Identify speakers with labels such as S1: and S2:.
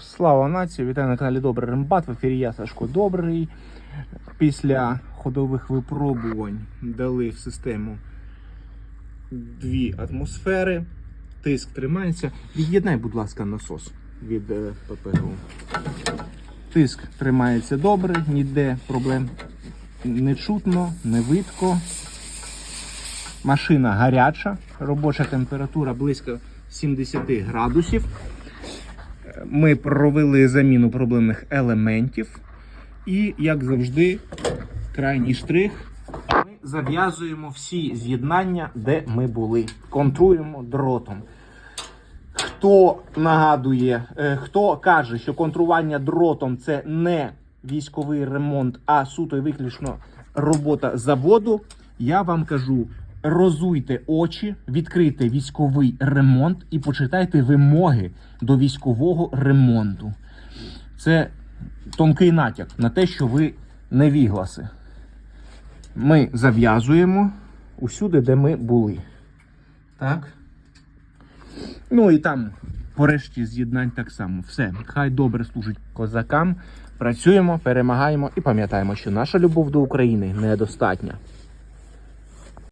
S1: Слава нації! Вітаю на каналі Добрий Рембат. В ефірі я Сашко Добрий. Після ходових випробувань дали в систему дві атмосфери. Тиск тримається. Від'єднай, будь ласка, насос від е, ППГУ. Тиск тримається добре, ніде проблем не чутно, не видко. Машина гаряча, робоча температура близько 70 градусів. Ми провели заміну проблемних елементів. І, як завжди, крайній штрих. Ми зав'язуємо всі з'єднання, де ми були. Контруємо дротом. Хто нагадує, е, хто каже, що контрування дротом це не військовий ремонт, а суто і виключно робота заводу, я вам кажу: розуйте очі, відкрийте військовий ремонт і почитайте вимоги до військового ремонту. Це тонкий натяк на те, що ви невігласи. Ми зав'язуємо усюди, де ми були. Так. Ну і там по решті з'єднань так само. Все, хай добре служить козакам. Працюємо, перемагаємо і пам'ятаємо, що наша любов до України недостатня.